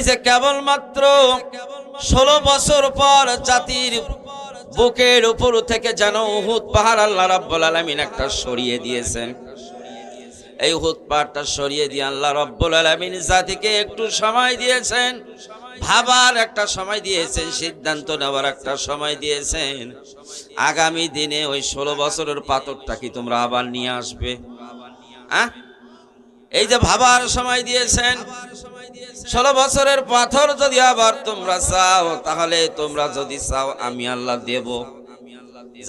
এই যে কেবলমাত্র ষোলো বছর পর জাতির বুকের উপর থেকে যেন উহুদ পাহাড় আল্লাহ রাব্বুল আলামিন একটা সরিয়ে দিয়েছেন। এই উহুদ পাহাড়টা সরিয়ে দিয়ে আল্লাহ রব্বুল আলামিন জাতিকে একটু সময় দিয়েছেন, ভাবার একটা সময় দিয়েছেন, সিদ্ধান্ত নেওয়ার একটা সময় দিয়েছেন। আগামী দিনে ওই ষোলো বছরের পাথরটা কি তোমরা আবার নিয়ে আসবে? এই যে ভাবার সময় দিয়েছেন ষোলো বছরের পাথর যদি আবার তোমরা চাও, তাহলে তোমরা যদি চাও, আমি আল্লাহ দেব।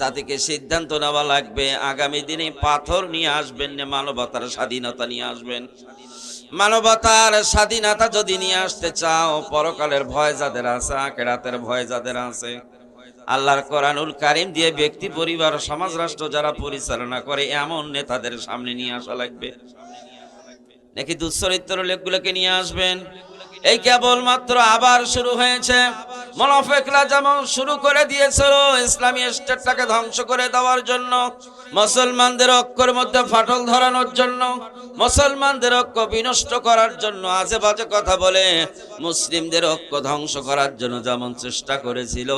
জাতিকে সিদ্ধান্ত নেওয়া লাগবে। আগামী দিনে পাথর নিয়ে আসবেন মানবতার স্বাধীনতা নিয়ে আসবেন। মানবতার স্বাধীনতা যদি নিয়ে আসতে চাও, পরকালের ভয় যাদের আছে আকেরাতের ভয় যাদের আছে। আল্লাহর কোরআনুল কারিম দিয়ে ব্যক্তি, পরিবার, সমাজ, রাষ্ট্র যারা পরিচালনা করে, এমন নেতাদের সামনে নিয়ে আসা লাগবে। নাকি দুশ্চরিত্র লোকগুলোকে নিয়ে আসবেন? এই কেবল মাত্র আবার শুরু হয়েছে। মনাফেকরা যেমন শুরু করে দিয়েছিল, ইসলামী স্টেটটাকে ধ্বংস করে দেওয়ার জন্য, মুসলমানদের অক্ষর মধ্যে ফাটল ধরানোর জন্য, মুসলমানদের ঐক্য বিনষ্ট করার জন্য আজে বাজে কথা বলে, মুসলিমদের ঐক্য ধ্বংস করার জন্য যেমন চেষ্টা করেছিল,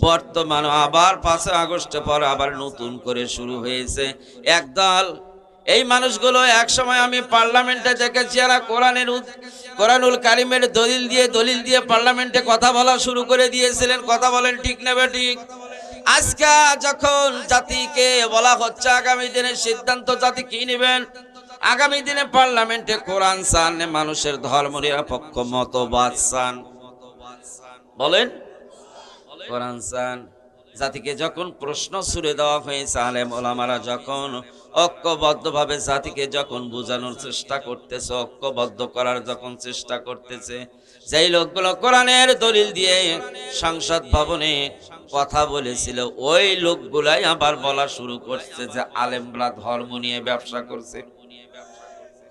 বর্তমানে আবার পাঁচই আগস্টে পর আবার নতুন করে শুরু হয়েছে। একদল এই মানুষগুলো এক সময় আমি পার্লামেন্টে দেখেছি, এরা কোরআনের কোরআনুল কারিমের দলিল দিয়ে দলিল দিয়ে পার্লামেন্টে কথা বলা শুরু করে দিয়েছিলেন, কথা বলেন ঠিক নেবে ঠিক আজকে যখন জাতিকে বলা হচ্ছে, আগামী দিনে সিদ্ধান্ত জাতি কি নেবেন? আগামী দিনে পার্লামেন্টে কোরআন চান, মানুষের ধর্ম নিরপেক্ষ, মতবাদ চান। বলেন, কোরআন চান। জাতিকে যখন প্রশ্ন ছুড়ে দেওয়া হয়েছে, আলেম ওলামারা যখন ঐক্যবদ্ধভাবে জাতিকে যখন বোঝানোর চেষ্টা করতেছে, ঐক্যবদ্ধ করার যখন চেষ্টা করতেছে, যেই লোকগুলো কোরআনের দলিল দিয়ে সংসদ ভবনে কথা বলেছিল, ওই লোকগুলাই আবার বলা শুরু করছে যে আলেমরা ধর্ম নিয়ে ব্যবসা করছে।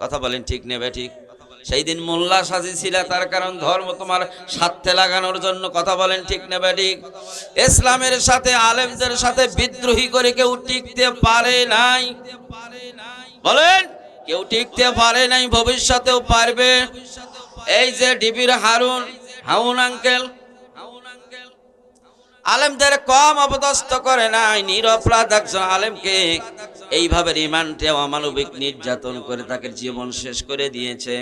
কথা বলেন ঠিক নেবে ঠিক? সেই দিন মোল্লা সাজিয়েছিল তার কারণ ধর্ম তোমার স্বার্থে লাগানোর জন্য। কথা বলেন ঠিক নেবে ঠিক? ইসলামের সাথে, আলেমদের সাথে বিদ্রোহী করে কেউ টিকতে পারে নাই। বলেন, কেউ টিকতে পারে নাই, ভবিষ্যতেও পারবে। এই যে ডিবির হারুন, হাউন আঙ্কেল, আলেমদের কম অপদস্থ করে নাই, নিরপরাধ একজন আলেমকে এইভাবে রিমান্ডে অমানবিক নির্যাতন করে তাকে জীবন শেষ করে দিয়েছে।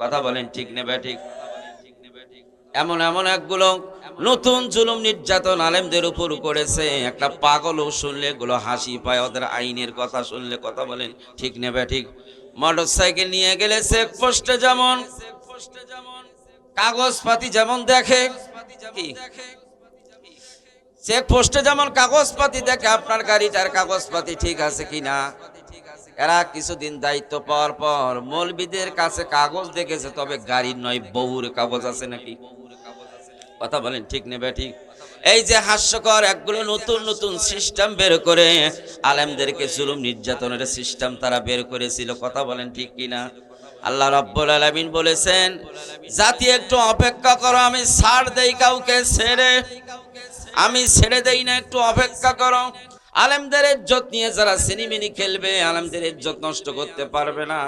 কথা বলেন ঠিক নেবে ঠিক? এমন এমন একগুলো নতুন জুলুম নির্যাতন আলেমদের উপর করেছে। একটা পাগলও শুনলে, এগুলো হাসি পায়, ওদের আইনের কথা শুনলে, কথা বলেন ঠিক নেবে ঠিক? মোটর সাইকেল নিয়ে গেলে চেক পোস্টে যেমন, কাগজপাতি যেমন দেখে, কি? চেক পোস্টে যেমন কাগজপাতি দেখে আপনার গাড়িটার কাগজপাতি ঠিক আছে কিনা? এরা কিছুদিন দায়িত্ব পাওয়ার পর মৌলবিদের কাছে কাগজ দেখেছে, তবে গাড়ির নয়, বউর কাগজ আছে নাকি? কথা বলেন ঠিক নেবে ঠিক এই যে হাস্যকর একগুলো নতুন নতুন সিস্টেম বের করে আলেমদেরকে জুলুম নির্যাতনের সিস্টেম তারা বের করেছিল, কথা বলেন ঠিক কিনা? আল্লাহ রাব্বুল আলামিন বলেছেন, জাতি একটু অপেক্ষা করো, আমি ছাড় দেই কাউকে, ছেড়ে আমি ছেড়ে দেই না, একটু অপেক্ষা করো। আলেমদের ইজ্জত নিয়ে যারা সিনিমিনি খেলবে, আলেমদের ইজ্জত নষ্ট করতে পারবে না।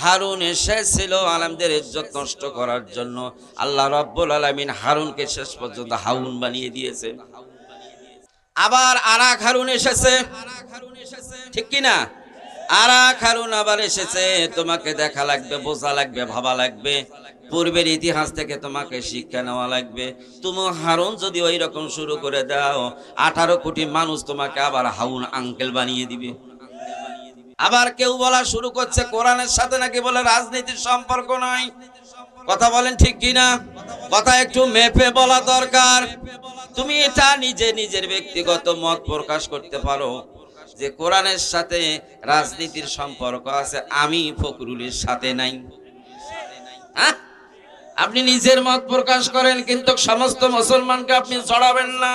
হারুন এসেছিল আলেমদের ইজ্জত নষ্ট করার জন্য। আল্লাহ রব্বুল আলামিন হারুনকে শেষ পর্যন্ত হাউন বানিয়ে দিয়েছে। আবার আরাক হারুন এসেছে। ঠিক কি হারুন আবার এসেছে, তোমাকে দেখা লাগবে, বোঝা লাগবে, ভাবা লাগবে। পূর্বের ইতিহাস থেকে তোমাকে শিক্ষা নেওয়া লাগবে। তুমি হারুন যদি ওই রকম শুরু করে দাও, আঠারো কোটি মানুষ তোমাকে আবার হাউন আঙ্কেল বানিয়ে দিবে। আবার কেউ বলা শুরু করছে, কোরআনের সাথে নাকি বলে রাজনীতির সম্পর্ক নাই? কথা বলেন ঠিক কিনা? কথা একটু মেপে বলা দরকার। তুমি এটা নিজে নিজের ব্যক্তিগত মত প্রকাশ করতে পারো। যে কোরআনের সাথে রাজনীতির সম্পর্ক আছে, আমি ফখরুলের সাথে নাই। হ্যাঁ? আপনি নিজের মত প্রকাশ করেন, কিন্তু সমস্ত মুসলমানকে আপনি ছড়াবেন না।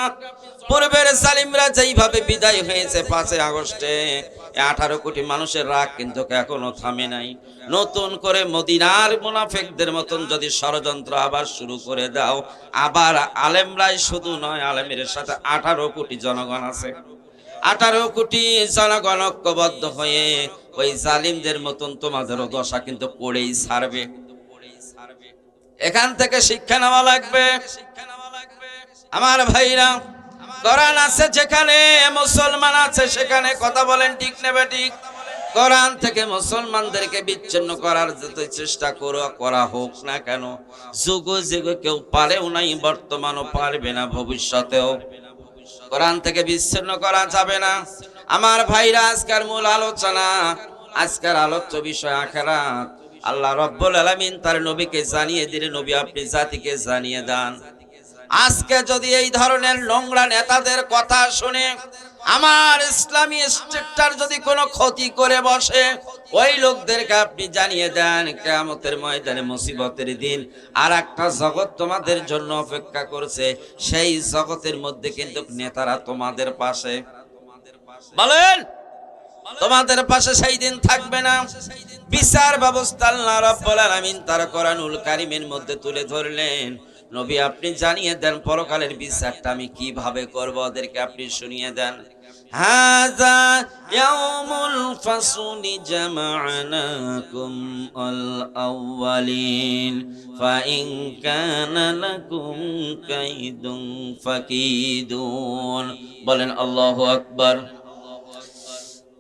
পূর্বের সালিমরা যেইভাবে বিদায় হয়েছে পাঁচই আগস্টে আঠারো কোটি মানুষের রাগ কিন্তু এখনও থামে নাই। নতুন করে মদিনার মুনাফেকদের মতন যদি ষড়যন্ত্র আবার শুরু করে দাও, আবার আলেমরাই শুধু নয়, আলেমের সাথে আঠারো কোটি জনগণ আছে। আঠারো কোটি জনগণ ঐক্যবদ্ধ হয়ে ওই জালিমদের মতন তোমাদেরও দশা কিন্তু পড়েই ছাড়বে। এখান থেকে শিক্ষা নেওয়া লাগবে। আমার ভাইরা, কোরআন আছে যেখানে, মুসলমান আছে সেখানে, কথা বলেন ঠিক নেবে ঠিক? কোরআন থেকে মুসলমানদেরকে বিচ্ছিন্ন করার যত চেষ্টা করো, করা হোক না কেন, যুগ যুগ কেউ পারেও নাই, বর্তমানও পারবে না ভবিষ্যতেও। কোরআন থেকে বিচ্ছিন্ন করা যাবে না। আমার ভাইরা, আজকের মূল আলোচনা, আজকের আলোচ্য বিষয় আখেরা আল্লাহ রব্বুল আলামিন তার নবীকে জানিয়ে দিলে নবী আপনি জাতিকে জানিয়ে দেন। আজকে যদি এই ধরনের নোংরা নেতাদের কথা শুনে আমার ইসলামী স্টেটটার যদি কোনো ক্ষতি করে বসে, ওই লোকদেরকে আপনি জানিয়ে দেন, কেয়ামতের ময়দানে মুসিবতের দিন আর একটা জগৎ তোমাদের জন্য অপেক্ষা করছে। সেই জগতের মধ্যে কিন্তু নেতারা তোমাদের পাশে। বলেন, তোমাদের পাশে সেই দিন থাকবে না। বিচার ব্যবস্থা আল্লাহ রাব্বুল আলামিন তার কোরআনুল কারীমের মধ্যে তুলে ধরলেন। নবী আপনি জানিয়ে দেন, পরকালের বিচারটা আমি কীভাবে করব, ওদেরকে আপনি শুনিয়ে দেন। কাইদুন ফাকিদুন। বলেন, আল্লাহু আকবার।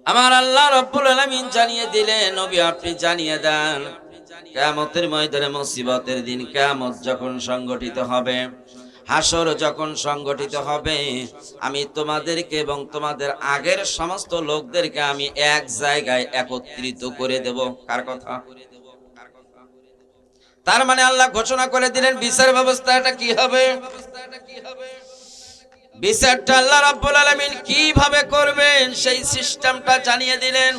আমার আল্লাহ রব্বুল আলামিন জানিয়ে দিলেন, নবী আপনি জানিয়ে দেন কিয়ামতের ময়দানে মুসিবতের দিন কিয়ামত যখন সংগঠিত হবে, হাসর যখন সংগঠিত হবে, আমি তোমাদেরকে এবং তোমাদের আগের সমস্ত লোকদেরকে আমি এক জায়গায় একত্রিত করে দেব। কার কথা? তার মানে আল্লাহ ঘোষণা করে দিলেন, বিচার ব্যবস্থা এটা কি হবে? বিচারটা আল্লাহ রাব্বুল আলামিন কীভাবে করবেন সেই সিস্টেমটা জানিয়ে দিলেন।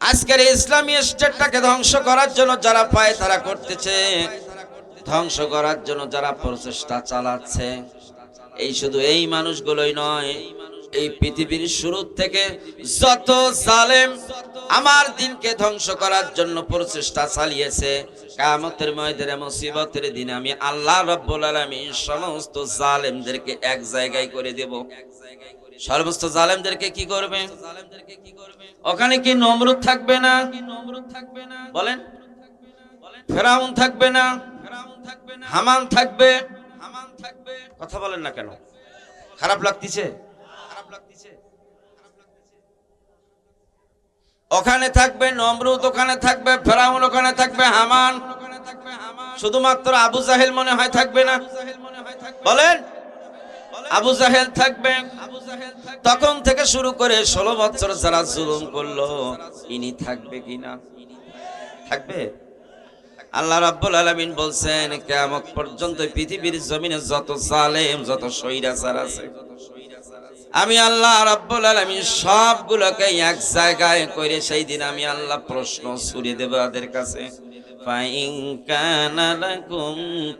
আজকের ইসলামী স্টেটটাকে ধ্বংস করার জন্য যারা পায় তারা করতেছে। ধ্বংস করার জন্য যারা প্রচেষ্টা চালাচ্ছে, এই শুধু এই মানুষগুলোই নয় এই পৃথিবীর শুরু থেকে যত জালেম আমার দিনকে ধ্বংস করার জন্য প্রচেষ্টা চালিয়েছে কামতের ময়দানে, মুসিবতের দিনে আমি আল্লাহ রাব্বুল আলামিন সমস্ত জালেমদেরকে এক জায়গায় করে দেব। সমস্ত জালেমদেরকে কি করবে? ওখানে কি নমরুদ থাকবে না? বলেন। ফেরাউন থাকবে না? হামান থাকবে? কথা বলেন না কেন? খারাপ লাগতেছে? ওখানে থাকবে নমরুদ, ওখানে থাকবে ফেরাউন, ওখানে থাকবে হামান। শুধুমাত্র আবু জাহেল মনে হয় থাকবে না। বলেন, আবু জাহেল থাকবে। তখন থেকে শুরু করে ষোলো বছর যারা জুলুম করল, ইনি থাকবে কিনা থাকবে? আল্লাহ রাব্বুল আলামিন বলছেন, কিয়ামত পর্যন্ত পৃথিবীর জমিনে যত জালেম, যত স্বৈরাচার আছে আমি আল্লাহ রাব্বুল আলামিন সবগুলোকে এক জায়গায় করে সেই দিন আমি আল্লাহ প্রশ্ন ছুড়ে দেব ওদের কাছে। ফাইন কানা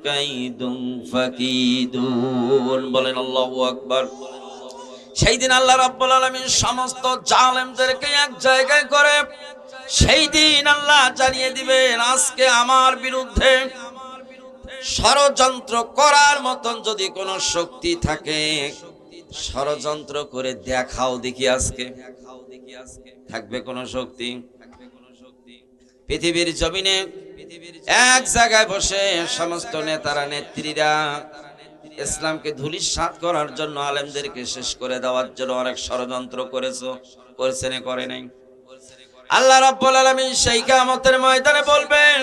কাইদুন ফাকিদুন, বলেন আল্লাহু আকবার। সেই দিন আল্লাহ রাব্বুল আলামিন সমস্ত জালেমদেরকে এক জায়গায় করে সেই দিন আল্লাহ জানিয়ে দিবেন, আজকে আমার বিরুদ্ধে ষড়যন্ত্র করার মতন যদি কোনো শক্তি থাকে ষড়যন্ত্র করে দেখাও দেখি আজকে। থাকবে কোন শক্তি? পৃথিবীর জমিনে এক জায়গায় বসে সমস্ত নেতারা, নেত্রীরা ইসলামকে ধুলিসাৎ করার জন্য আলেমদেরকে শেষ করে দেওয়ার জন্য অনেক ষড়যন্ত্র করেছ, করেছে না করে নাই? আল্লাহ রাব্বুল আলামিন সেই কিয়ামতের ময়দানে বলবেন,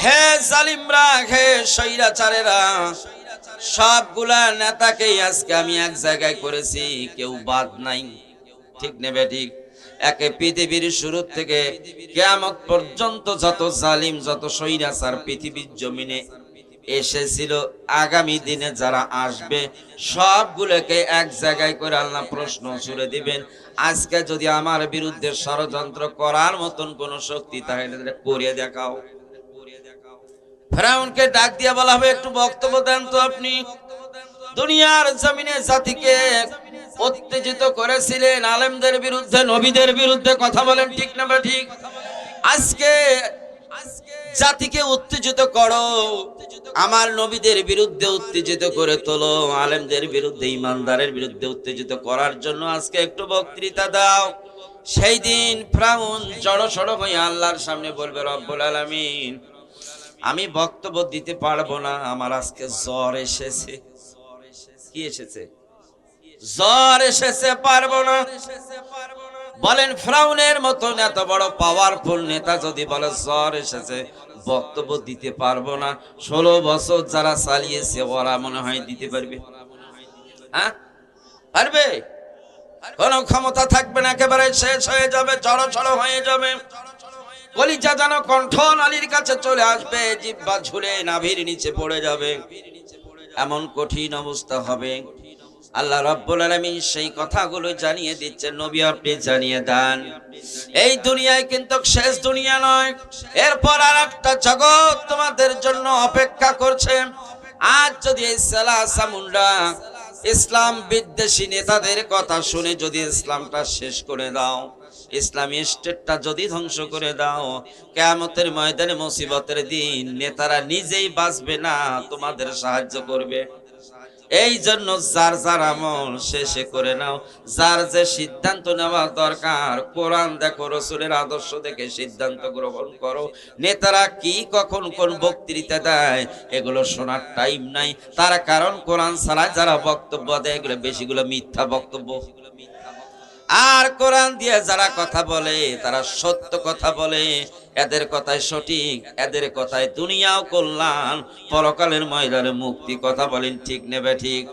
হে জালিমরা, হে স্বৈরাচারেরা সবগুলা নেতাকেই আজকে আমি এক জায়গায় করেছি, কেউ বাদ নাই। ঠিক নেবে ঠিক? একে পৃথিবীর শুরু থেকে কেয়ামত পর্যন্ত যত জালিম, যত স্বৈরাচার পৃথিবীর জমিনে এসেছিল, আগামী দিনে যারা আসবে, সবগুলোকে এক জায়গায় করে আল্লাহ প্রশ্ন ছুড়ে দিবেন, আজকে যদি আমার বিরুদ্ধে ষড়যন্ত্র করার মতন কোন শক্তি তাহলে করিয়ে দেখাও। ফেরাউনকে ডাক দিয়ে বলা হবে, একটু বক্তব্য দেন তো আপনি। দুনিয়ার জমিনে জাতিকে উত্তেজিত করেছিলেন, আলেমদের বিরুদ্ধে, নবীদের বিরুদ্ধে কথা বলেন, ঠিক না বা ঠিক? আজকে জাতিকে উত্তেজিত করো, আমার নবীদের বিরুদ্ধে উত্তেজিত করে তোলো, আলেমদের বিরুদ্ধে, ইমানদারের বিরুদ্ধে উত্তেজিত করার জন্য আজকে একটু বক্তৃতা দাও। সেই দিন ফ্রাউন জড়ো সড়ো হয়ে আল্লাহর সামনে বলবে, রব্বুল আলামিন আমি বক্তব্য দিতে পারব না, আমার আজকে জ্বর এসেছে। কি এসেছে? জ্বর এসেছে, পারব না। বলেন, ফ্রাউনের মতন এত বড় পাওয়ারফুল নেতা যদি বলে জ্বর এসেছে, বক্তব্য দিতে পারব না। ষোলো বছর যারা চালিয়েছে, ওরা মনে হয় দিতে পারবে। হ্যাঁ? পারবে? কোন ক্ষমতা থাকবে না, একেবারে শেষ হয়ে যাবে জড়ো ছড়ো হয়ে যাবে। কলিজা যেন কণ্ঠ নালির কাছে চলে আসবে, জিব্বা ঝুলে নাভির নিচে পড়ে যাবে। এমন কঠিন অবস্থা হবে। আল্লাহ রব্বুল আলামিন সেই কথাগুলো জানিয়ে দিচ্ছেন, নবী আপনি জানিয়ে দেন। এই দুনিয়ায় কিন্তু শেষ দুনিয়া নয়। এরপর আর একটা জগৎ তোমাদের জন্য অপেক্ষা করছে। আজ যদি এই সালা সামুন্ডা ইসলাম বিদ্বেষী নেতাদের কথা শুনে যদি ইসলামটা শেষ করে দাও ইসলামী স্টেটটা যদি ধ্বংস করে দাও, কেয়ামতের ময়দানে মুসিবতের দিন নেতারা নিজেই বাঁচবে না, তোমাদের সাহায্য করবে। এই জন্য যার যার আমল শেষে করে নাও। যার যে সিদ্ধান্ত নেওয়া দরকার, কোরআন দেখো, রসুলের আদর্শ দেখে সিদ্ধান্ত গ্রহণ করো। নেতারা কি, কখন, কোন বক্তৃতা দেয়, এগুলো শোনার টাইম নাই। তার কারণ কোরআন ছাড়া যারা বক্তব্য দেয়, এগুলো বেশিগুলো মিথ্যা বক্তব্য। আর কোরআন দিয়ে যারা কথা বলে, তারা সত্য কথা বলে। এদের কথায় সঠিক, এদের কথায় দুনিয়াও কল্যাণ। পরকালের ময়দানে মুক্তি, কথা বলেন ঠিক নেবে ঠিক।